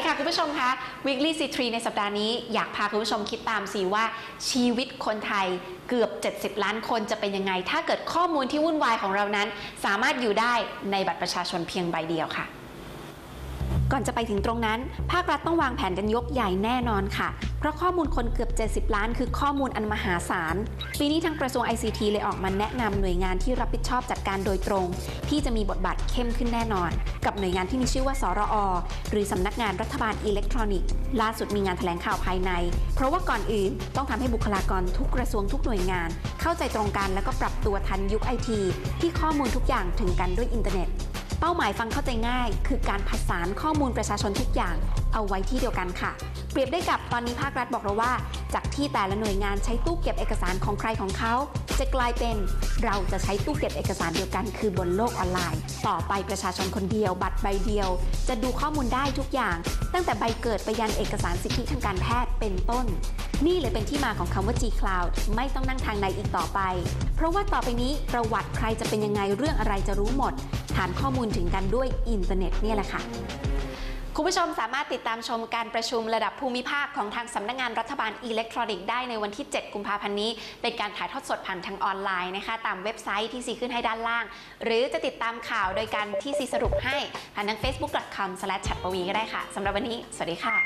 ดีค่ะคุณผู้ชมคะ Weekly C3 ในสัปดาห์นี้อยากพาคุณผู้ชมคิดตามสิว่าชีวิตคนไทยเกือบ 70 ล้านคนจะเป็นยังไง ถ้าเกิดข้อมูลที่วุ่นวายของเรานั้น สามารถอยู่ได้ในบัตรประชาชนเพียงใบเดียวค่ะ ก่อนจะไปถึงตรงนั้น ภาครัฐต้องวางแผนกันยกใหญ่แน่นอนค่ะ เพราะข้อมูลคนเกือบ 70 ล้าน คือข้อมูลอันมหาศาล ปีนี้ทางกระทรวง ICT เลยออกมาแนะนำหน่วยงานที่รับผิดชอบจัดการโดยตรง ที่จะมีบทบาทเข้มขึ้นแน่นอน กับหน่วยงานที่มีชื่อว่า สรอ หรือสำนักงานรัฐบาลอิเล็กทรอนิกส์ ล่าสุดมีงานแถลงข่าวภายใน เพราะว่าก่อนอื่นต้องทำให้บุคลากรทุกกระทรวงทุกหน่วยงาน เข้าใจตรงกันแล้วก็ปรับตัวทันยุคไอทีที่ข้อมูลทุกอย่างถึงกันด้วยอินเทอร์เน็ต เป้าหมายฟังเข้าใจง่าย คือการผสานข้อมูลประชาชนทุกอย่างเอาไว้ที่เดียวกันค่ะ เปรียบได้กับตอนนี้ภาครัฐบอกเราว่า จากที่แต่ละหน่วยงานใช้ตู้เก็บเอกสารของใครของเขา จะกลายเป็นเราจะใช้ตู้เก็บเอกสารเดียวกัน คือบนโลกออนไลน์ ต่อไปประชาชนคนเดียว บัตรใบเดียว จะดูข้อมูลได้ทุกอย่าง ตั้งแต่ใบเกิดไปยันเอกสารสิทธิทางการแพทย์เป็นต้น นี่เลยเป็นที่มาของคำว่า G Cloud ไม่ต้องนั่งทางในอีกต่อไป เพราะว่าต่อไปนี้ประวัติใครจะเป็นยังไงเรื่องอะไรจะรู้หมด ฐานข้อมูลถึงกันด้วยอินเทอร์เน็ตเนี่ยแหละค่ะคุณผู้ชมสามารถติดตามชมการประชุมระดับภูมิภาคของทางสำนักงานรัฐบาลอิเล็กทรอนิกส์ได้ในวันที่ 7 กุมภาพันธ์นี้ เป็นการถ่ายทอดสดผ่านทางออนไลน์นะคะ ตามเว็บไซต์ที่ซีขึ้นให้ด้านล่าง หรือจะติดตามข่าวโดยการที่ซีสรุปให้ผ่านทาง facebook.com/chatpவி ก็ได้ค่ะสำหรับวันนี้ สวัสดีค่ะ